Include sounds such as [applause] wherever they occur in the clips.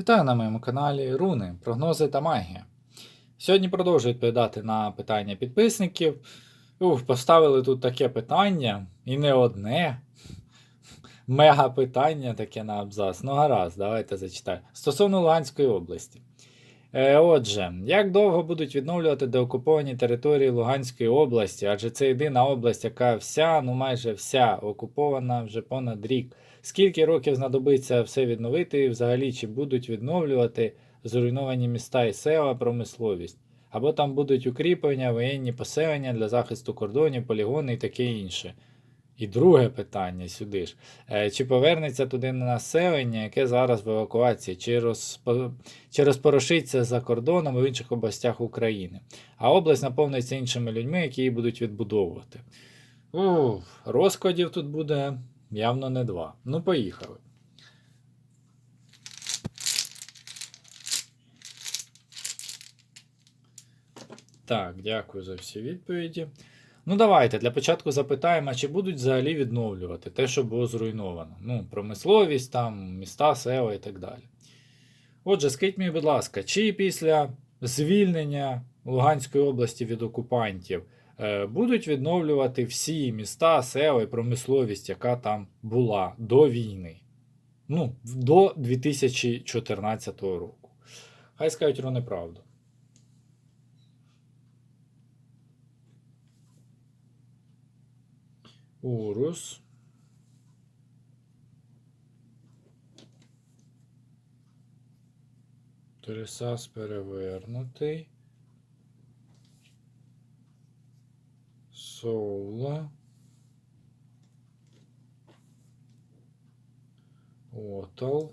Вітаю на моєму каналі Руни, прогнози та магія. Сьогодні продовжую відповідати на питання підписників. Ух, поставили тут таке питання, і не одне. [laughs] Мега питання таке на абзац. Ну, гаразд, давайте зачитаю. Стосовно Луганської області. Е, отже, як довго будуть відновлювати деокуповані території Луганської області? Адже це єдина область, яка вся, ну майже вся, окупована вже понад рік. Скільки років знадобиться все відновити, і взагалі чи будуть відновлювати зруйновані міста і села, промисловість? Або там будуть укріплення, воєнні поселення для захисту кордонів, полігони і таке інше. І друге питання сюди ж. Е, Чи повернеться туди населення, яке зараз в евакуації, чи, розпо... чи розпорошиться за кордоном в інших областях України? А область наповниться іншими людьми, які її будуть відбудовувати. Ух, розкладів тут буде явно не два. Ну, поїхали. Так, дякую за всі відповіді. Ну, давайте для початку запитаємо, чи будуть взагалі відновлювати те, що було зруйновано. Ну, промисловість, там, міста, села і так далі. Отже, скажіть мені, будь ласка, чи після звільнення Луганської області від окупантів будуть відновлювати всі міста, села і промисловість, яка там була до війни? Ну, до 2014 року. Хай скажуть про неправду. Урус. Трисас перевернутий. Соула. Отал.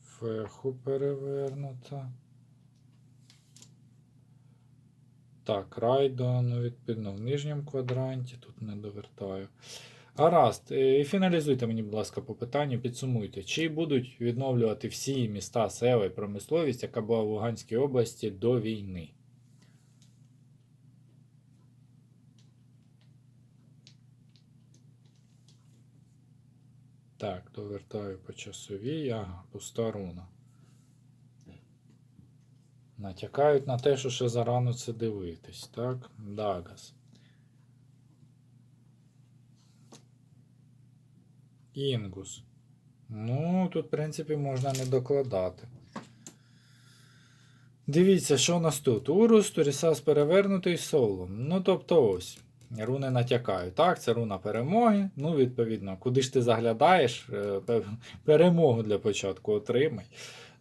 Феху перевернута. Так, райдо, ну, відповідно, в нижньому квадранті, тут не довертаю. Гаразд, е, і фіналізуйте мені, будь ласка, по питанню, підсумуйте, чи будуть відновлювати всі міста, села і промисловість, яка була в Луганській області до війни? Так, довертаю по часовій, ага, пуста руна. Натякають на те, що ще зарано це дивитись, так? Дагас. Інгус. Ну, тут, в принципі, можна не докладати. Дивіться, що у нас тут? Урус, Турісас перевернутий солом. Ну, тобто ось. Руни натякають. Так, це руна перемоги. Ну, відповідно, куди ж ти заглядаєш, е, перемогу для початку отримай.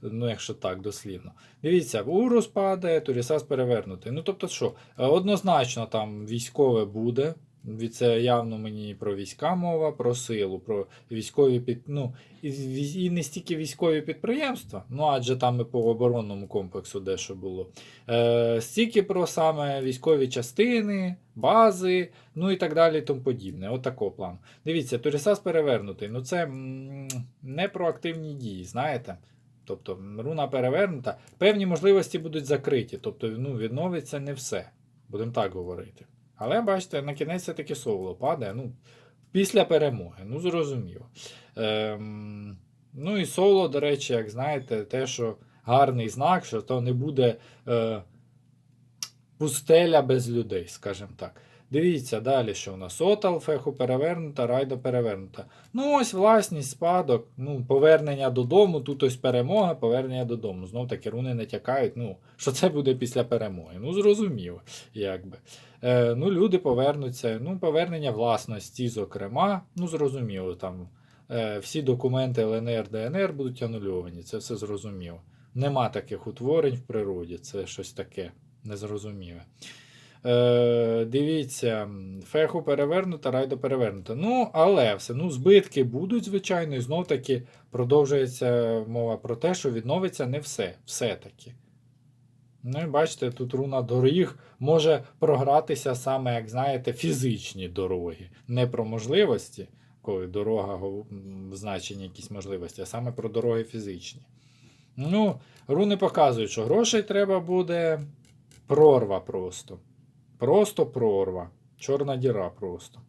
Ну, якщо так, дослівно. Дивіться, Урус падає, Турісас перевернутий. Ну, тобто, що, е, однозначно там військове буде. Це явно мені про війська мова, про силу, про військові під, ну, і, не стільки військові підприємства, ну адже там і по оборонному комплексу дещо було. Е, стільки про саме військові частини, бази, ну і так далі, і тому подібне. От такого плану. Дивіться, Турісас перевернутий. Ну це не про активні дії, знаєте. Тобто руна перевернута, певні можливості будуть закриті, тобто ну, відновиться не все. Будемо так говорити. Але бачите, на кінець все-таки соло падає. Ну, після перемоги. Ну, зрозуміло. Ем, ну і соло, до речі, як знаєте, те, що гарний знак, що то не буде е, пустеля без людей, скажімо так. Дивіться далі, що у нас Отал, феху перевернута, райдо перевернута. Ну, ось власність, спадок, ну, повернення додому, тут ось перемога, повернення додому. Знов таки руни не тякають, ну, що це буде після перемоги. Ну, зрозуміло, якби. Е, ну, люди повернуться, ну, повернення власності, зокрема, ну, зрозуміло, там е, всі документи ЛНР, ДНР будуть анульовані, це все зрозуміло. Нема таких утворень в природі, це щось таке незрозуміле. Е, дивіться, феху перевернута, райдо перевернута. Ну, але все, ну, збитки будуть, звичайно, і знов таки продовжується мова про те, що відновиться не все. Все-таки. Ну і бачите, тут руна доріг може програтися саме, як знаєте, фізичні дороги. Не про можливості, коли дорога м, значення якісь можливості, а саме про дороги фізичні. Ну, руни показують, що грошей треба буде прорва просто. Просто прорва. Чорна діра просто.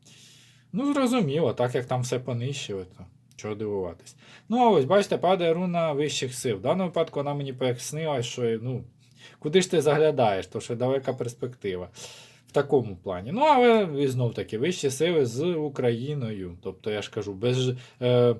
Ну, зрозуміло, так як там все понищили, то Чого дивуватись. Ну, а ось, бачите, падає руна вищих сил. В даному випадку вона мені пояснила, що ну, куди ж ти заглядаєш, то що далека перспектива. В такому плані. Ну, але знов таки, вищі сили з Україною. Тобто, я ж кажу, без е,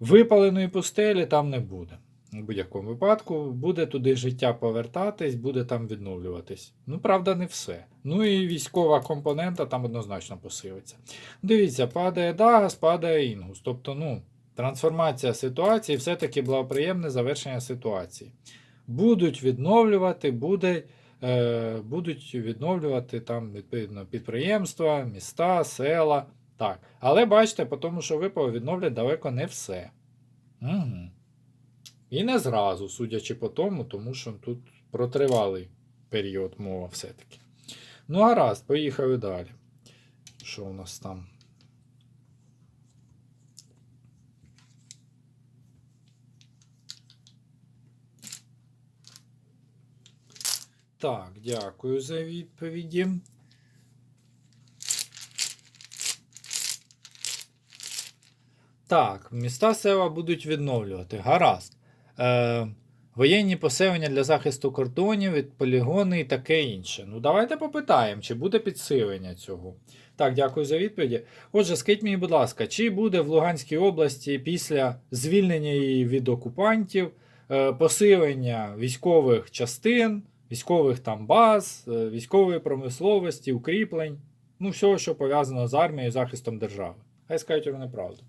випаленої пустелі там не буде. У будь-якому випадку буде туди життя повертатись, буде там відновлюватись. Ну, правда, не все. Ну і військова компонента там однозначно посилиться. Дивіться, падає Дагас, падає Інгус. Тобто, ну, трансформація ситуації, все-таки благоприємне завершення ситуації. Будуть відновлювати, буде, е, будуть відновлювати там, відповідно, підприємства, міста, села. Так. Але бачите, по тому, що випало, відновлять далеко не все. Угу. І не зразу, судячи по тому, тому що тут про тривалий період мова все-таки. Ну, гаразд, поїхали далі. Що у нас там? Так, дякую за відповіді. Так, міста села будуть відновлювати. Гаразд. Е, воєнні поселення для захисту кордонів, від полігони і таке інше. Ну, давайте попитаємо, чи буде підсилення цього. Так, дякую за відповіді. Отже, скажіть мені, будь ласка, чи буде в Луганській області після звільнення її від окупантів е, посилення військових частин, військових там баз, е, військової промисловості, укріплень, ну, всього, що пов'язано з армією захистом держави? Хай скажуть вони правду.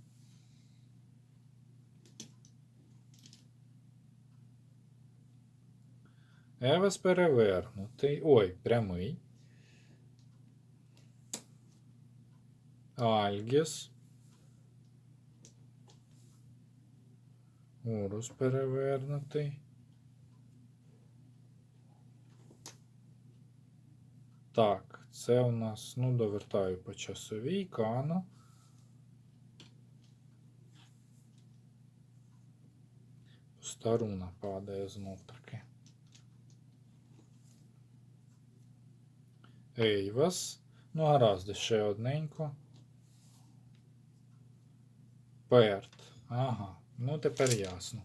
Евес перевернутий. Ой, прямий. Альгіс. Урус перевернутий. Так, це у нас, ну, довертаю по часовій, кано. Старуна падає знов таки. Ейвас. Ну, гаразд, ще одненько. Перт. Ага, ну тепер ясно.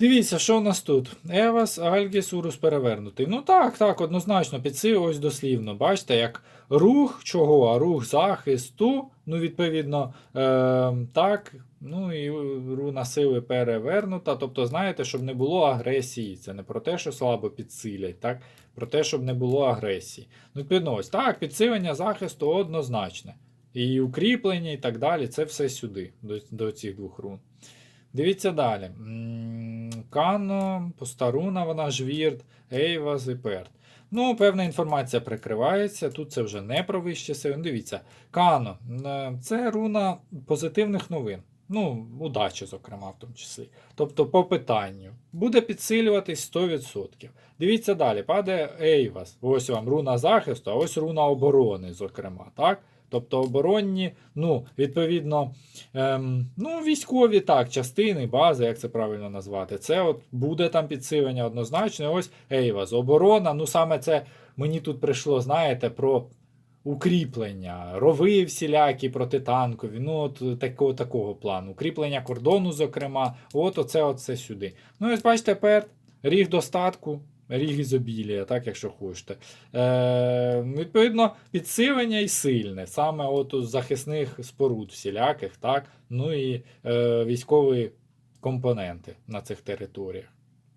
Дивіться, що у нас тут? Евас, Альгіс, Урус перевернутий. Ну так, так, однозначно, підсилю ось дослівно. Бачите, як рух чого? А рух захисту. Ну, відповідно, е, так. Ну і руна сили перевернута. Тобто, знаєте, щоб не було агресії. Це не про те, що слабо підсилять, так? Про те, щоб не було агресії. Ну, відповідно, ось так, підсилення захисту однозначне. І укріплення, і так далі. Це все сюди, до, до цих двох рун. Дивіться далі. Кано, Постаруна, вона жвірт, Ейвас і Перт. Ну, певна інформація прикривається. Тут це вже не про вищі сили. Ну, Дивіться, Кано е, це руна позитивних новин. Ну, удачі, зокрема, в тому числі. Тобто, по питанню. Буде підсилюватись 100%. Дивіться далі, падає Ейвас. Ось вам руна захисту, а ось руна оборони, зокрема. так? Тобто оборонні, ну, відповідно, ем, ну, військові так, частини, бази, як це правильно назвати. Це от буде там підсилення однозначно. Ось Ейвас, оборона. Ну, саме це мені тут прийшло, знаєте, про укріплення, рови всілякі протитанкові, ну, от такого, такого плану. Укріплення кордону, зокрема, от оце, оце сюди. Ну, ось бачите, тепер ріг достатку. Ріг ізобілія, так, якщо хочете. Е, Відповідно, підсилення і сильне, саме от у захисних споруд всіляких, так, ну і е, військові компоненти на цих територіях.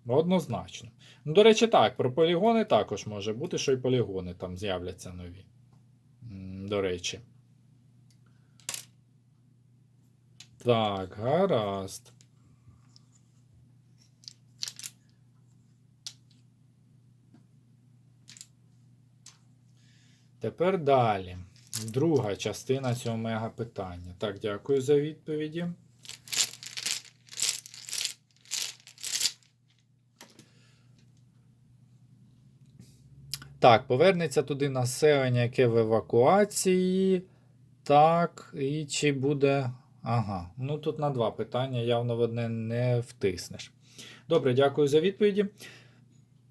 Однозначно. Ну, До речі, так, про полігони також може бути, що і полігони там з'являться нові. До речі. Так, гаразд. Тепер далі. Друга частина цього мега питання. Так, дякую за відповіді. Так, повернеться туди населення, яке в евакуації. Так, і чи буде. Ага, ну тут на два питання явно в одне не втиснеш. Добре, дякую за відповіді.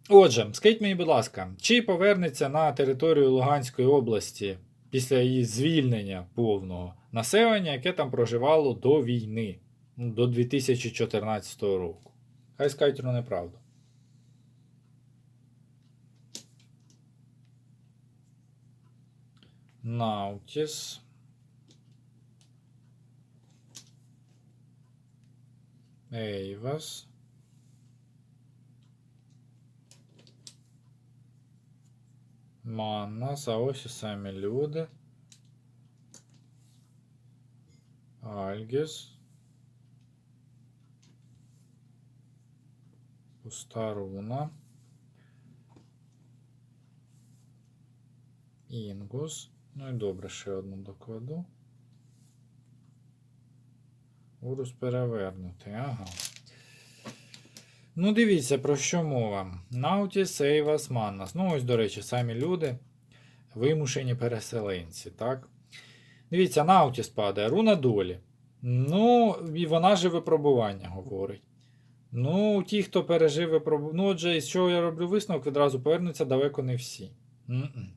Отже, скажіть мені, будь ласка, чи повернеться на територію Луганської області після її звільнення повного населення, яке там проживало до війни, ну, до 2014 року. Хай скажуть неправду. Наутіс. Ейвас. Маннас, а ось і самі люди. Альгіс. Пуста руна. Інгус. Ну і добре, ще одну докладу. Урус перевернутий, ага. Ну, дивіться, про що мова. Наутіс, Ейвас, Маннас. Ну, ось, до речі, самі люди, вимушені переселенці, так? Дивіться, Наутіс падає, руна долі. Ну, і вона же випробування говорить. Ну, ті, хто пережив випробування. Ну, отже, з чого я роблю висновок, відразу повернуться далеко не всі. М, до-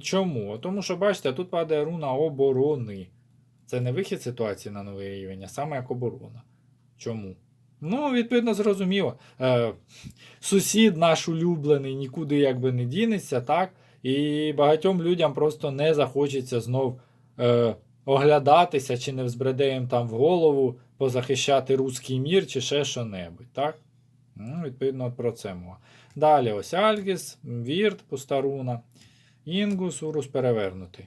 Чому? Тому що, бачите, тут падає руна оборони. Це не вихід ситуації на новий рівень, а саме як оборона. Чому? Ну, відповідно, зрозуміло. Е, сусід наш улюблений нікуди якби не дінеться, так? І багатьом людям просто не захочеться знов е, оглядатися, чи не взбреде їм там в голову позахищати руський мір, чи ще що-небудь, так? Ну, відповідно, про це мова. Далі ось Альгіс, Вірт, Пустаруна, Інгус, Урус перевернутий.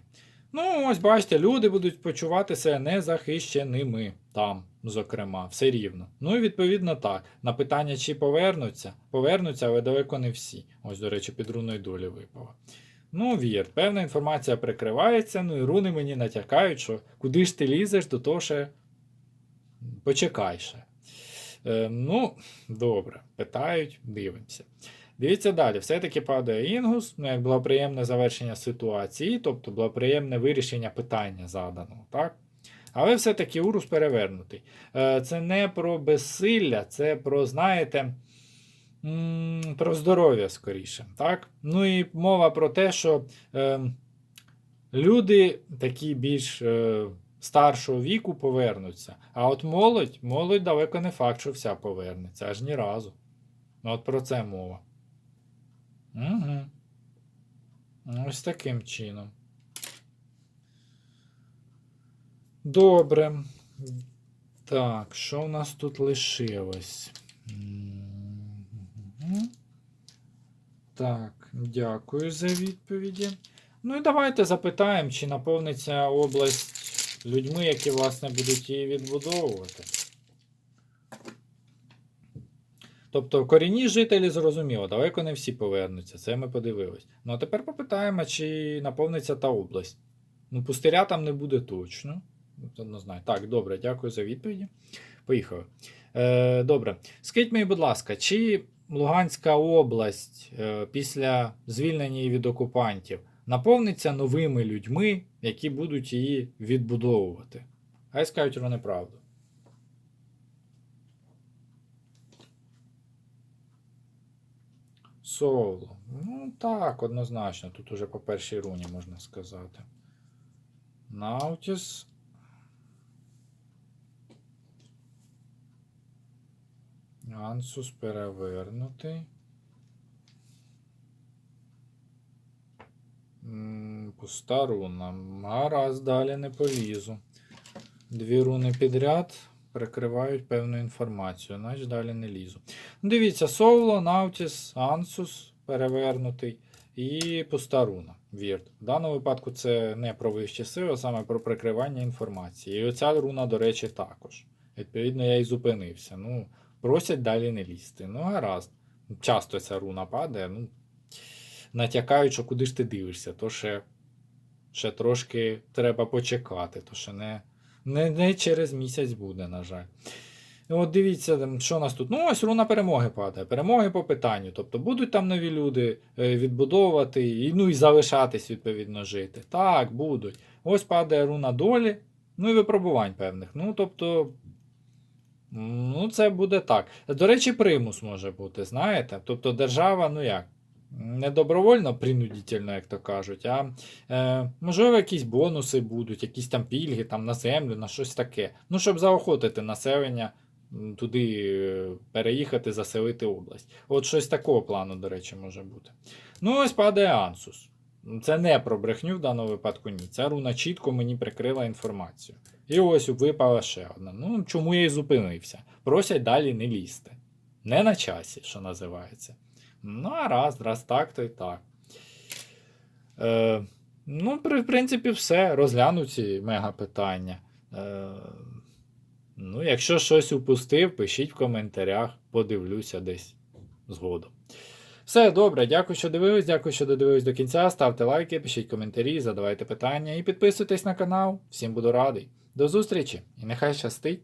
Ну, ось бачите, люди будуть почувати себе незахищеними там, зокрема, все рівно. Ну і відповідно так. На питання, чи повернуться, повернуться, але далеко не всі. Ось, до речі, під руною долі випало. Ну, вір, певна інформація прикривається, ну і руни мені натякають, що куди ж ти лізеш, до того ще почекай ще. Е, ну, добре, питають, дивимося. Дивіться далі, все-таки падає інгус, ну, як благоприємне завершення ситуації, тобто благоприємне вирішення питання заданого. так? Але все-таки урус перевернутий. Е, Це не про безсилля, це про, знаєте, про здоров'я скоріше. так? Ну і мова про те, що е, люди такі більш е, старшого віку повернуться. А от молодь, молодь далеко не факт, що вся повернеться, аж ні разу. Ну, от про це мова. Угу. Ось таким чином. Добре. Так, що у нас тут лишилось? Так, дякую за відповіді. Ну і давайте запитаємо, чи наповниться область людьми, які, власне, будуть її відбудовувати. Тобто корінні жителі зрозуміло, далеко не всі повернуться, це ми подивились. Ну а тепер попитаємо, чи наповниться та область. Ну, пустиря там не буде точно. Це Однозначно. Так, добре, дякую за відповіді. Поїхали. Е, добре. Скажіть мені, будь ласка, чи Луганська область е, після звільнення від окупантів наповниться новими людьми, які будуть її відбудовувати? Хай скажуть вони правду. Соло. Ну так, однозначно. Тут уже по першій руні можна сказати. Наутіс. Ансус перевернутий. Пуста руна. Гаразд, далі не полізу. Дві руни підряд прикривають певну інформацію, значить далі не лізу. Ну, Дивіться, Соло, Наутіс, Ансус перевернутий і пуста руна. Вірт. В даному випадку це не про вищі сили, а саме про прикривання інформації. І оця руна, до речі, також. Відповідно, я і зупинився. Ну, просять далі не лізти. Ну, гаразд. Часто ця руна падає. Ну, натякають, що куди ж ти дивишся, то ще, ще трошки треба почекати, то ще не, не, не через місяць буде, на жаль. От дивіться, що у нас тут. Ну, ось руна перемоги падає. Перемоги по питанню. Тобто будуть там нові люди е, відбудовувати, і, ну і залишатись, відповідно, жити. Так, будуть. Ось падає руна долі, ну і випробувань певних. Ну, тобто. Ну, це буде так. До речі, примус може бути, знаєте? Тобто держава, ну як? Не добровольно, принудительно, як то кажуть, а е, можливо, якісь бонуси будуть, якісь там пільги там, на землю, на щось таке. Ну, щоб заохотити населення туди е, переїхати, заселити область. От щось такого плану, до речі, може бути. Ну, ось падає Ансус. Це не про брехню в даному випадку ні. Ця руна чітко мені прикрила інформацію. І ось випала ще одна. Ну, чому я і зупинився? Просять далі не лізти. Не на часі, що називається. Ну, а раз, раз так, то й так. Е, ну, в принципі, все. Розгляну ці мега питання. Е, ну, якщо щось упустив, пишіть в коментарях, подивлюся десь згодом. Все добре, дякую, що дивились, дякую, що додивились до кінця. Ставте лайки, пишіть коментарі, задавайте питання і підписуйтесь на канал. Всім буду радий. До зустрічі і нехай щастить!